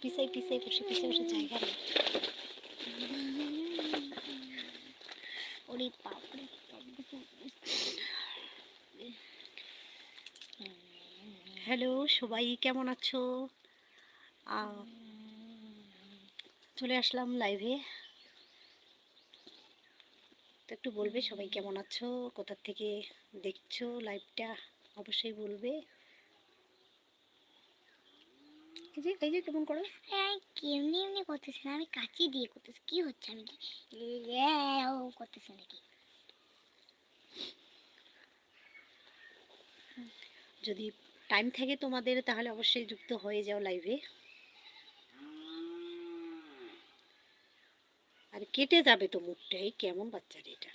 পিছাই পিছাই, বসে পিছাই, বসে জায়গা নেই। ওরে বাপরে, হ্যালো, সবাই কেমন আছো? চলে আসলাম লাইভে। তো একটু বলবে সবাই কেমন আছো? কোথা থেকে দেখছ লাইভটা? অবশ্যই বলবে। এই যে এই যে কেমন করো? হ্যাঁ কেমনি এমনি করতেছে না আমি কাচি দিয়ে করতেছি। কি হচ্ছে আমি কি ও করতেছে নাকি? যদি টাইম থাকে তোমাদের তাহলে অবশ্যই যুক্ত হয়ে যাও লাইভে আর কেটে যাবে তো মুখটাই কেমন বাচ্চা রে এটা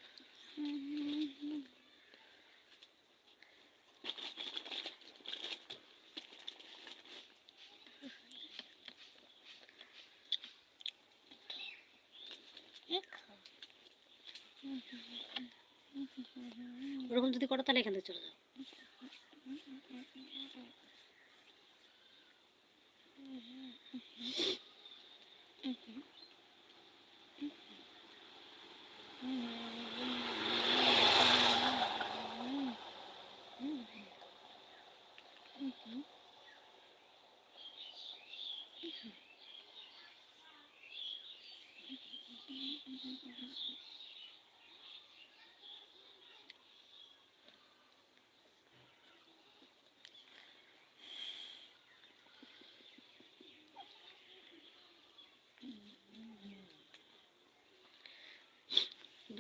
ওরকম যদি করো তাহলে এখান থেকে চলে যাও।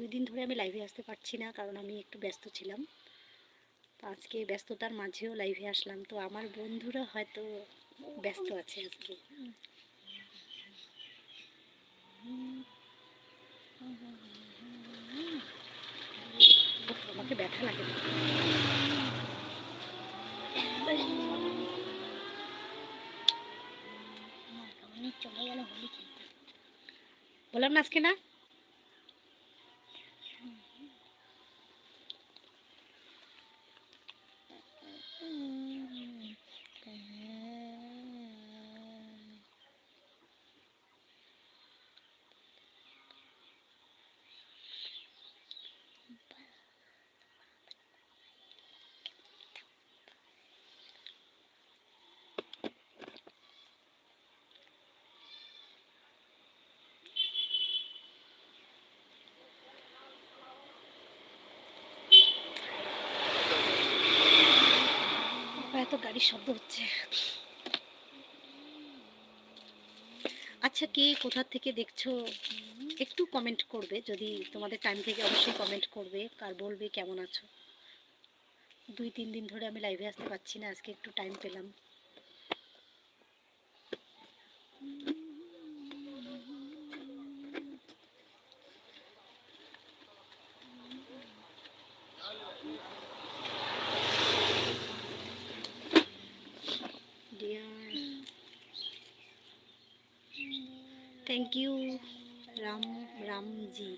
দুই দিন ধরে আমি লাইভে আসতে পারছি না, কারণ আমি একটু ব্যস্ত ছিলাম। তো আজকে ব্যস্ততার মাঝেও লাইভে আসলাম। তো আমার বন্ধুরা হয়তো ব্যস্ত আছে আজকে। আমাকে ব্যথা লাগে না। বললাম না আজকে না? শব্দ হচ্ছে আচ্ছা কে কোথার থেকে দেখছ? একটু কমেন্ট করবে, যদি তোমাদের টাইম থেকে অবশ্যই কমেন্ট করবে, কার বলবে, কেমন আছো? দুই, তিন দিন ধরে আমি লাইভে আসতে পারছি না, আজকে একটু টাইম পেলাম। Thank you Ram Ramji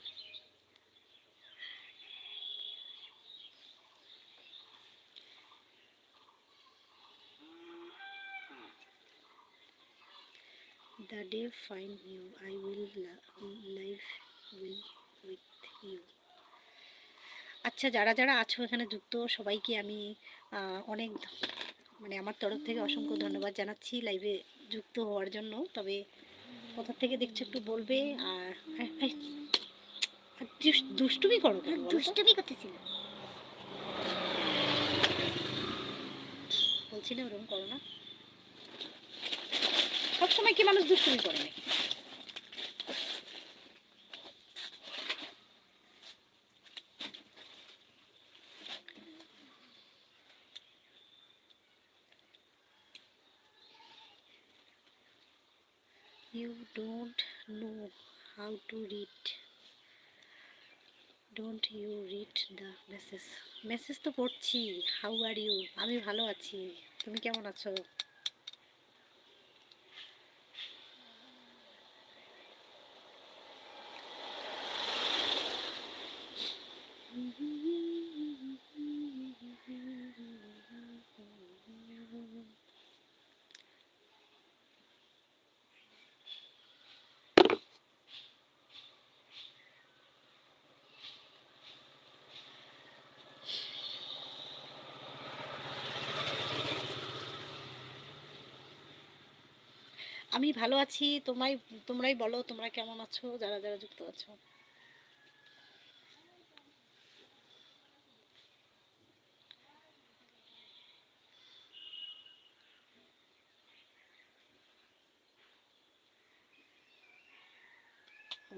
the day find you, i will live will with you. আচ্ছা যারা যারা আছো এখানে যুক্ত, সবাইকে আমি অনেক মানে আমার তরফ থেকে অসংখ্য ধন্যবাদ জানাচ্ছি লাইভে যুক্ত হওয়ার জন্য। তবে কোথা থেকে দেখছ একটু বলবে আর আর- আর দুষ্টুমি করো দুষ্টুমি করতেছিল। বলছিলাম বলছি না ওরকম করো না। সবসময় কি মানুষ দুষ্টুমি করে নাকি? To read. Don't you read the message? Message তো পড়ছি হাউ আর ইউ আমি ভালো আছি তুমি কেমন আছো আমি ভালো আছি। তোমায়, তোমরাই বলো, তোমরা কেমন আছো? যারা যারা যুক্ত আছো।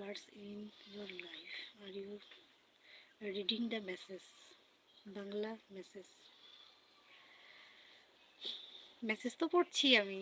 What's in your life? Are you reading the message? Bangla message message তো পড়ছি আমি।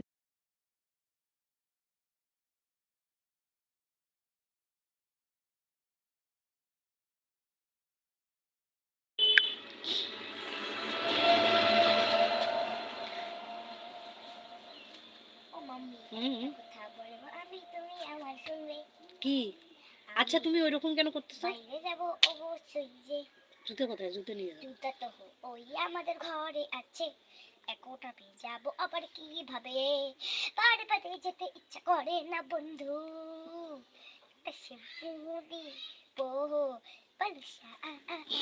কি? আচ্ছা তুমি ওইরকম কেন করতেছো? বাইরে যাব অবশ্যই যে জুতো কোথায়? জুতো নিয়ে যাও। জুতা তো ওই আমাদের ঘরে আছে। একটা পেয়ে যাব আবার কীভাবে? পাড়ে পাড়ে যেতে ইচ্ছা করে না বন্ধু। একটা শ্যাম্পু দিব পলসা এই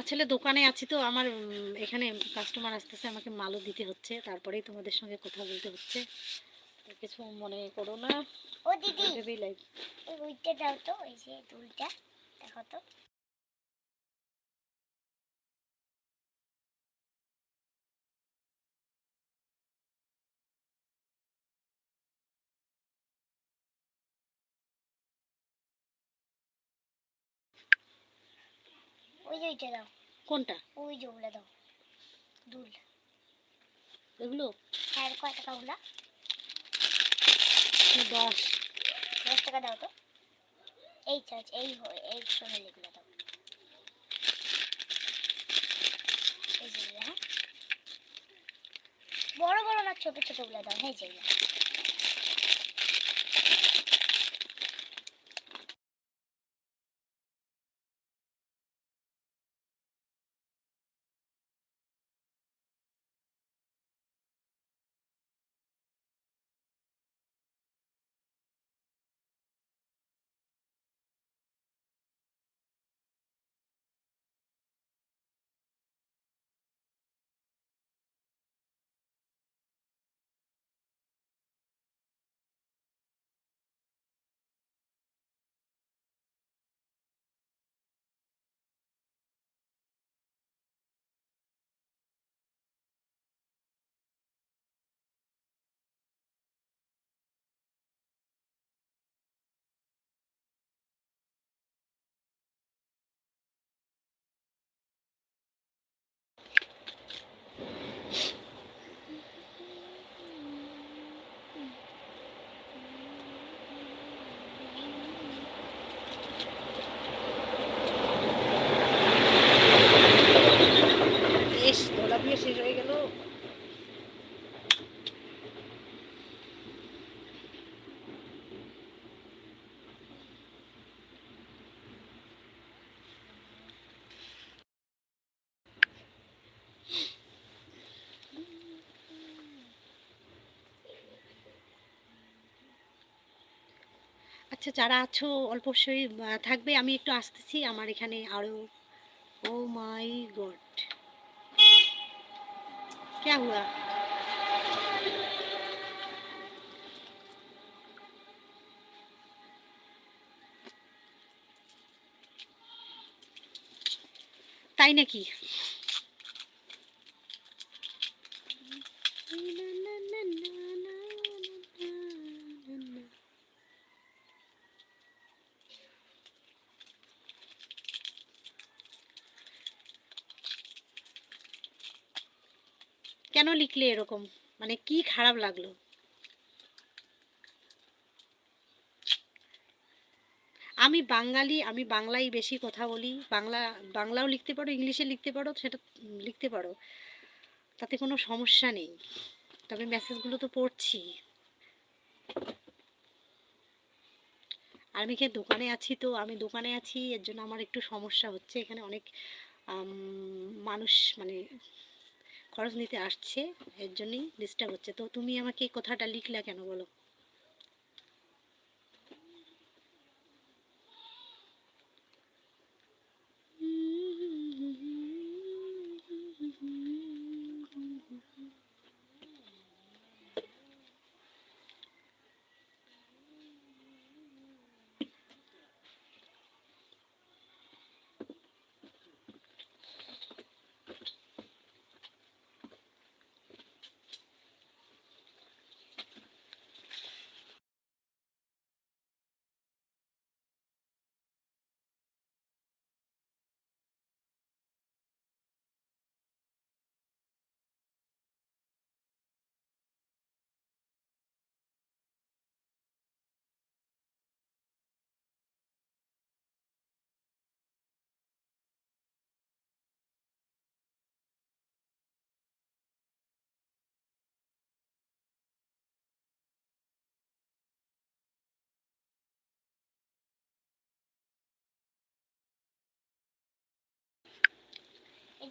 আসলে দোকানে আছি তো আমার এখানে কাস্টমার আসতেছে আমাকে মালও দিতে হচ্ছে তারপরেই তোমাদের সঙ্গে কথা বলতে হচ্ছে। কিছু মনে করো না। ও দিদি ওইটা দাও তো ওই যে দুলটা দেখো তো। ওই যে ওইটা দাও। কোনটা? ওই যে ওগুলা দাও। দুল। এগুলো? আর কয় টাকা ওগুলা? দশ। দশ টাকা দাও তো। এই চার্জ এই হয় এই সোনালিগুলো দাও। এই যেগুলো হ্যাঁ। বড় বড় না ছোট ছোটগুলো দাও। হ্যাঁ যেগুলো আচ্ছা যারা আছো, অল্প সময় থাকবে, আমি একটু আসতেছি। আমার এখানে আরও ও মাই গড। ক্যা হুয়া তাই নাকি? লিখলে এরকম মানে কি খারাপ লাগল? আমি বাঙালি, আমি বাংলাই বেশি কথা বলি, বাংলা, বাংলাও লিখতে পারো, ইংলিশে লিখতে পারো, সেটা লিখতে পারো, তাতে কোনো সমস্যা নেই। তবে মেসেজগুলো তো পড়ছি। আর আমি এখানে দোকানে আছি তো? আমি দোকানে আছি, এর জন্য আমার একটু সমস্যা হচ্ছে। এখানে অনেক মানুষ মানে খরচ নিতে আসছে, এর জন্যই ডিস্টার্ব হচ্ছে। তো তুমি আমাকে এই কথাটা লিখলা কেন বলো?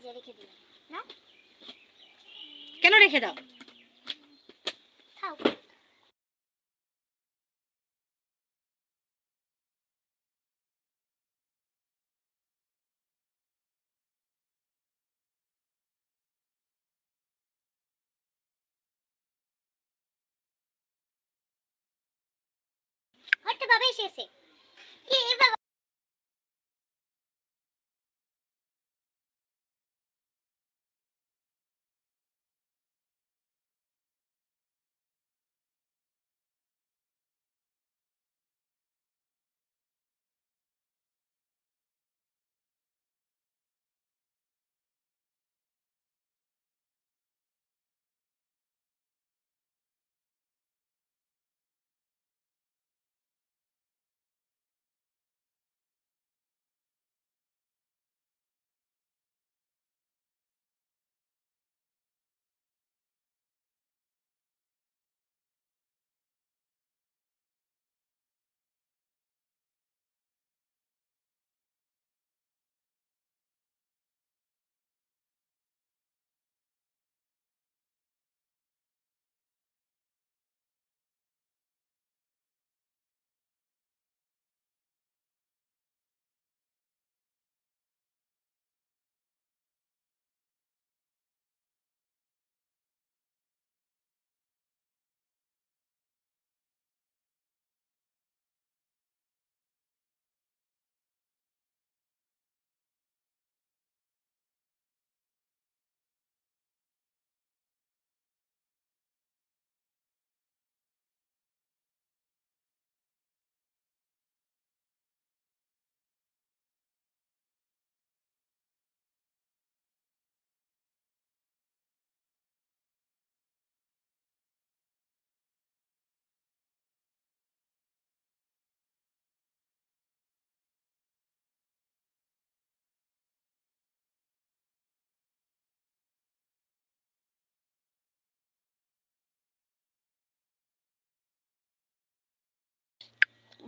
যে রেখে দিলাম। না? কেন রেখে দাও? খাও হয়তো বাবা এসেছে এ। বাবা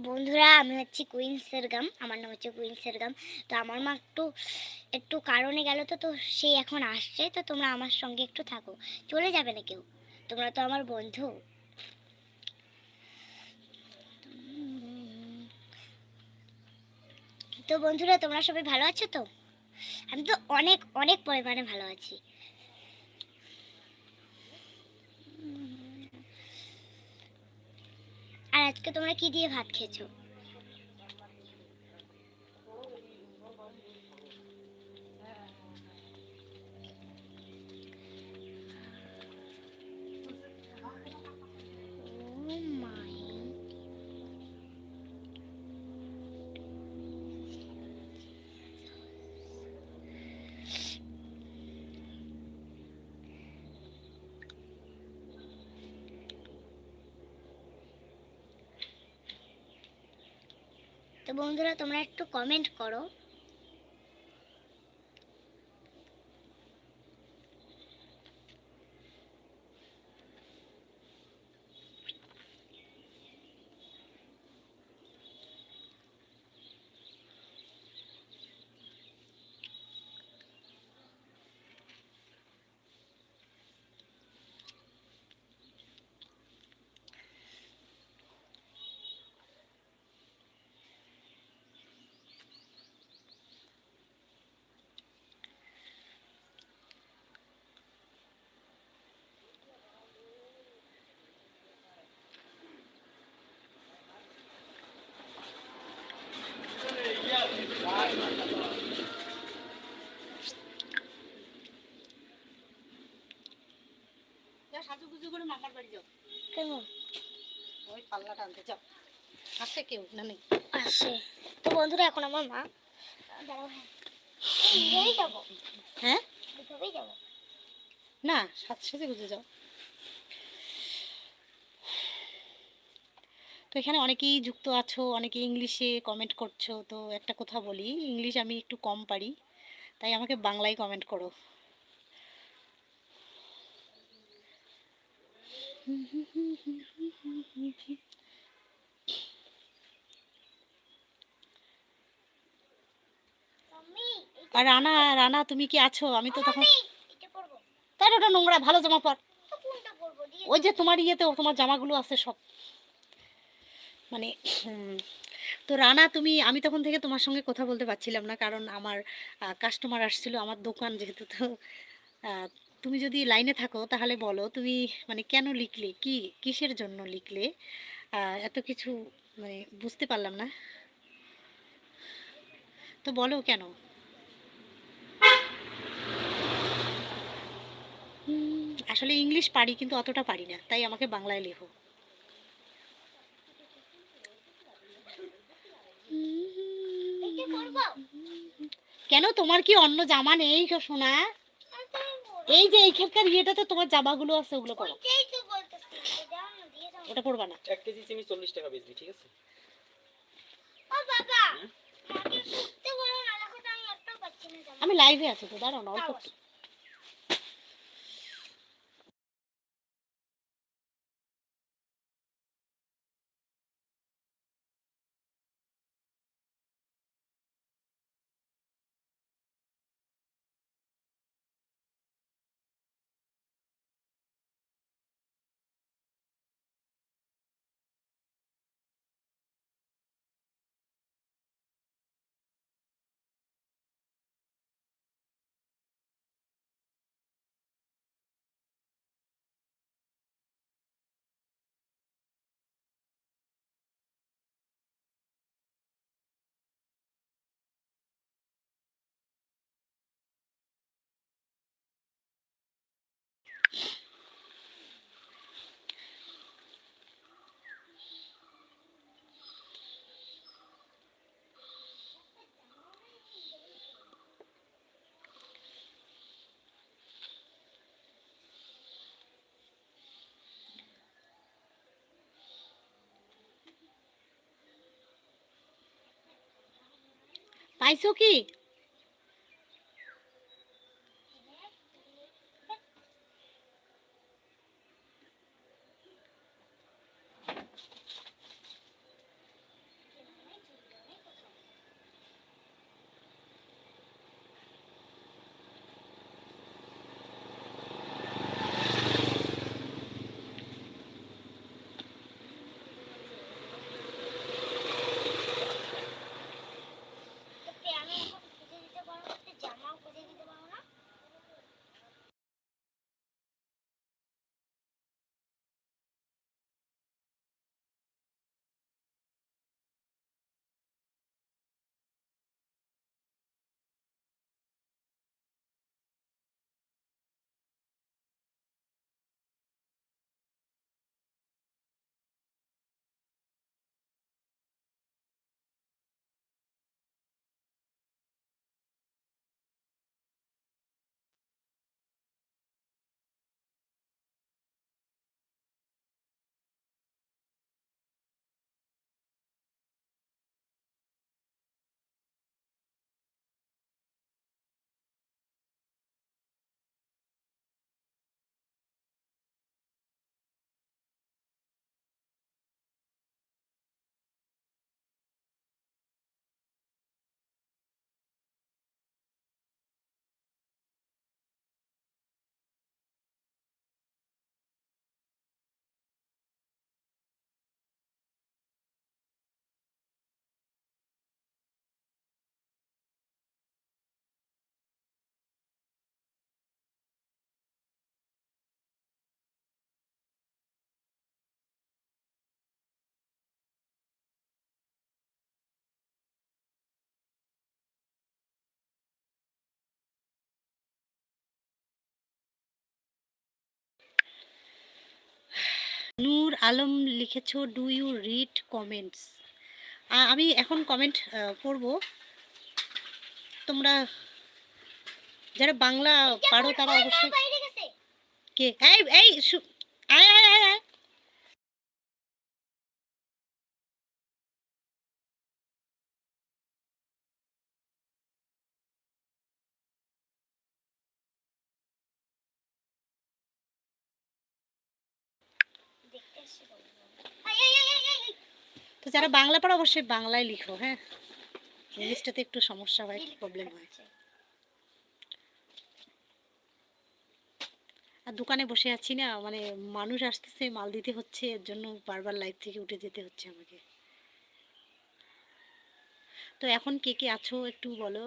বন্ধুরা, আমি হচ্ছি কুইন সেরগাম, আমার নাম হচ্ছে কুইন সেরগাম। তো আমার মা একটু একটু কারণে গেল তো তো সে এখন আসছে, তো তোমরা আমার সঙ্গে একটু থাকো। চলে যাবে না কেউ? তোমরা তো আমার বন্ধু। তো বন্ধুরা, তোমরা সবাই ভালো আছো তো? আমি তো অনেক অনেক পরিমাণে ভালো আছি। আর আজকে তোমরা কি দিয়ে ভাত খেয়েছো? তো বন্ধুরা তোমরা একটু কমেন্ট করো যাও সাজুগুজু করে মামার বাড়ি যাও কেন? ওই পাল্লাটা আনতে যাও। আসছে কেউ না নেই। আসে তো বন্ধুরা এখন আমার মা হ্যাঁ। হ্যাঁ? না সাজ সেজে গুজে যাও। তো এখানে অনেকেই যুক্ত আছো অনেকে ইংলিশে কমেন্ট করছ। তো একটা কথা বলি ইংলিশ আমি একটু কম পারি তাই আমাকে বাংলায় কমেন্ট করো। আর রানা রানা তুমি কি আছো? আমি তো তখন তার ওটা নোংরা ভালো জামা পর। ওই যে তোমার ইয়েতে তোমার জামাগুলো আছে সব। মানে তো রানা তুমি আমি তখন থেকে তোমার সঙ্গে কথা বলতে পারছিলাম না কারণ আমার কাস্টমার আসছিল আমার দোকান যেহেতু তো তুমি যদি লাইনে থাকো তাহলে বলো তুমি মানে কেন লিখলে? কি কিসের জন্য লিখলে? এত কিছু মানে বুঝতে পারলাম না। তো বলো কেন? আসলে ইংলিশ পারি কিন্তু অতটা পারি না তাই আমাকে বাংলায় লেখো। কেন তোমার কি অন্য জামা নেই পরো এই যে এইখানকার ইয়েটাতে তোমার জামাগুলো আছে ওগুলো পরো। ওইটাই তো বলতেছি দাও না দিয়ে দাও। ওটা পরবা না। এক কেজি চিনি চল্লিশ টাকা বেচবি ঠিক আছে? ও বাবা! আমাকে উঠতে বলো না দেখো আমি একটাও পাচ্ছি না আমি লাইভে আছি তো দাঁড়াও না অল্প পাইছো কি? নূর আলম লিখেছ ডু ইউ রিড কমেন্টস আমি এখন কমেন্ট পড়ব। তোমরা যারা বাংলা পারো তারা অবশ্যই কে? এই এই আয় আয় আয় আয়। তো যারা বাংলা পড়ো অবশ্যই বাংলায় লিখো হ্যাঁ? ইংলিশটাতে একটু সমস্যা হয় প্রবলেম হয়। আর দোকানে বসে আছি না মানে মানুষ আসতেছে মাল দিতে হচ্ছে এর জন্য বারবার লাইভ থেকে উঠে যেতে হচ্ছে আমাকে। তো এখন কে কে আছো একটু বলো।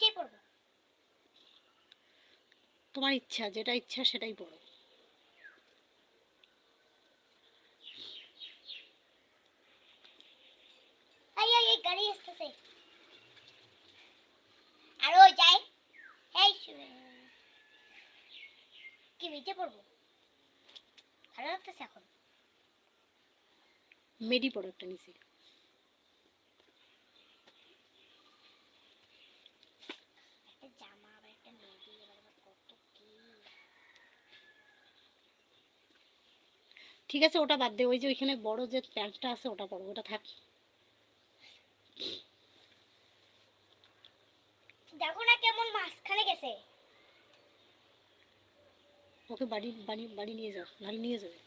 এটাই পড়ব? তোমার ইচ্ছা যেটা ইচ্ছা সেটাই পড়ো। এই গাড়ি আসতেছে। আর ওই এই শুয়ে কি বিটে পড়ব? ভালো লাগতেছে এখন। মেডি পড়ো একটা নিচে একটা জামা আবার একটা মেয়েদি এবার আবার কত কি ঠিক আছে ওটা বাদ দে। ওই যে ওইখানে বড় যে প্যান্টটা আছে ওটা পড়ো ওটা থাক। দেখো না কেমন মাঝখানে গেছে। ওকে বাড়ি বাড়ি বাড়ি নিয়ে যাও নাহলে নিয়ে যাবে।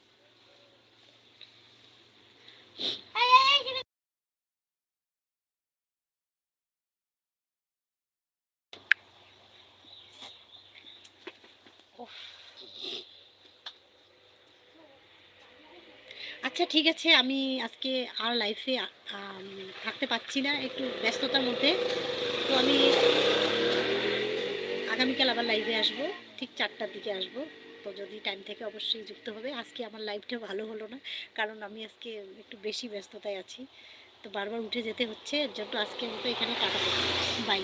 আছে, আমি আজকে আর লাইফে থাকতে পারছি না একটু ব্যস্ততার মধ্যে। তো আমি আগামীকাল আবার লাইভে আসব, ঠিক চারটার দিকে আসব। তো যদি টাইম থেকে অবশ্যই যুক্ত হবে, আজকে আমার লাইভটা ভালো হলো না, কারণ আমি আজকে একটু বেশি ব্যস্ততায় আছি। তো বারবার উঠে যেতে হচ্ছে এর জন্য আজকের মতো এখানে কাটাবো। বাই